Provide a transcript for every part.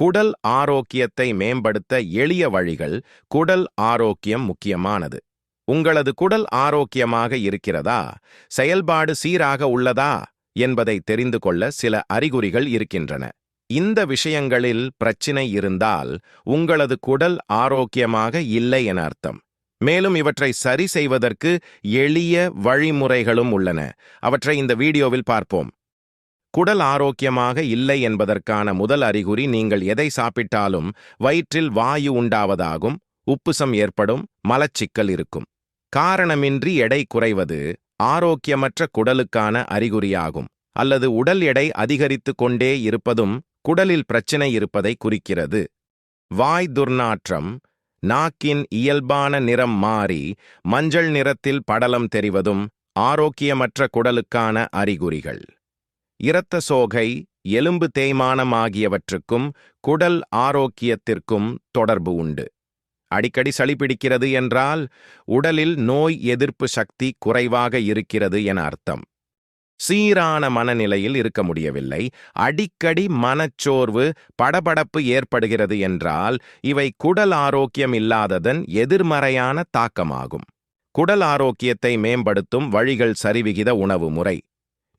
குடல் ஆரோக்கியத்தை மேம்படுத்த எளிய வழிகள் குடல் ஆரோக்கியம் முக்கியமானது. உங்களது குடல் ஆரோக்கியமாக இருக்கிறதா? செயல்பாடு சீராக உள்ளதா? என்பதை தெரிந்து கொள்ள சில அறிகுறிகள் இருக்கின்றன. இந்த விஷயங்களில் பிரச்சினை இருந்தால் உங்களது குடல் ஆரோக்கியமாக இல்லை என அர்த்தம். மேலும் இவற்றை சரி செய்வதற்கு எளிய வழிமுறைகளும் உள்ளன. அவற்றை இந்த வீடியோவில் பார்ப்போம். குடல் ஆரோக்கியமாக இல்லை என்பதற்கான முதல் அறிகுறி நீங்கள் எதை சாப்பிட்டாலும் வயிற்றில் வாயு உண்டாவதாகும் உப்புசம் ஏற்படும் மலச்சிக்கல் இருக்கும். காரணமின்றி எடை குறைவது ஆரோக்கியமற்ற குடலுக்கான அறிகுறியாகும் அல்லது உடல் எடை அதிகரித்து கொண்டே இருப்பதும் குடலில் பிரச்சினை இருப்பதை குறிக்கிறது. வாய் துர்நாற்றம் நாக்கின் இயல்பான நிறம் மாறி மஞ்சள் நிறத்தில் படலம் தெரிவதும் ஆரோக்கியமற்ற குடலுக்கான அறிகுறிகள். இரத்த சோகை எலும்பு தேய்மானம் ஆகியவற்றுக்கும் குடல் ஆரோக்கியத்திற்கும் தொடர்பு உண்டு. அடிக்கடி சளி பிடிக்கிறது என்றால் உடலில் நோய் எதிர்ப்பு சக்தி குறைவாக இருக்கிறது என அர்த்தம். சீரான மனநிலையில் இருக்க முடியவில்லை. அடிக்கடி மனச்சோர்வு படபடப்பு ஏற்படுகிறது என்றால் இவை குடல் ஆரோக்கியம் இல்லாததன் எதிர்மறையான தாக்கமாகும். குடல் ஆரோக்கியத்தை மேம்படுத்தும் வழிகள் சரிவிகித உணவு முறை.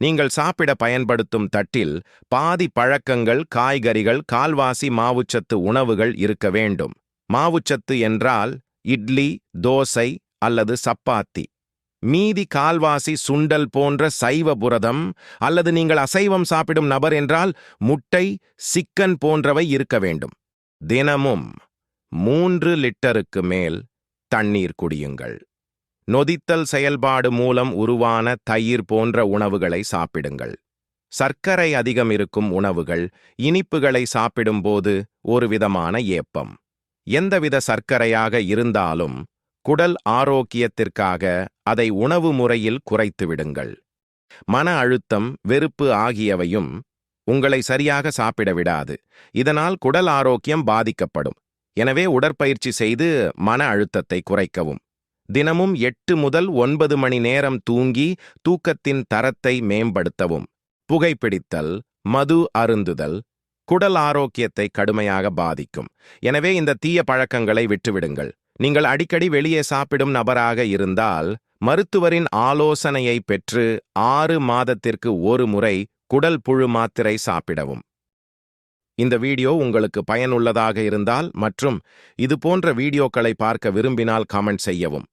நீங்கள் சாப்பிட பயன்படுத்தும் தட்டில் பாதி பழக்கங்கள் காய்கறிகள் கால்வாசி மாவுச்சத்து உணவுகள் இருக்க வேண்டும். மாவுச்சத்து என்றால் இட்லி தோசை அல்லது சப்பாத்தி. மீதி கால்வாசி சுண்டல் போன்ற சைவ புரதம் அல்லது நீங்கள் அசைவம் சாப்பிடும் நபர் என்றால் முட்டை சிக்கன் போன்றவை இருக்க வேண்டும். தினமும் மூன்று லிட்டருக்கு மேல் தண்ணீர் குடியுங்கள். நொதித்தல் செயல்பாடு மூலம் உருவான தயிர் போன்ற உணவுகளை சாப்பிடுங்கள். சர்க்கரை அதிகம் இருக்கும் உணவுகள் இனிப்புகளை சாப்பிடும்போது ஒரு விதமான ஏப்பம். எந்தவித சர்க்கரையாக இருந்தாலும் குடல் ஆரோக்கியத்திற்காக அதை உணவு முறையில் குறைத்துவிடுங்கள் மன அழுத்தம் வெறுப்பு ஆகியவையும் உங்களை சரியாக சாப்பிட விடாது. இதனால் குடல் ஆரோக்கியம் பாதிக்கப்படும். எனவே உடற்பயிற்சி செய்து மன அழுத்தத்தை குறைக்கவும். தினமும் எட்டு முதல் ஒன்பது மணி நேரம் தூங்கி தூக்கத்தின் தரத்தை மேம்படுத்தவும். புகைப்பிடித்தல் மது அருந்துதல் குடல் ஆரோக்கியத்தை கடுமையாக பாதிக்கும். எனவே இந்த தீய பழக்கங்களை விட்டுவிடுங்கள். நீங்கள் அடிக்கடி வெளியே சாப்பிடும் நபராக இருந்தால் மருத்துவரின் ஆலோசனையை பெற்று ஆறு மாதத்திற்கு ஒரு முறை குடல் புழு மாத்திரை சாப்பிடவும். இந்த வீடியோ உங்களுக்கு பயனுள்ளதாக இருந்தால் மற்றும் இது போன்ற வீடியோக்களை பார்க்க விரும்பினால் கமெண்ட் செய்யவும்.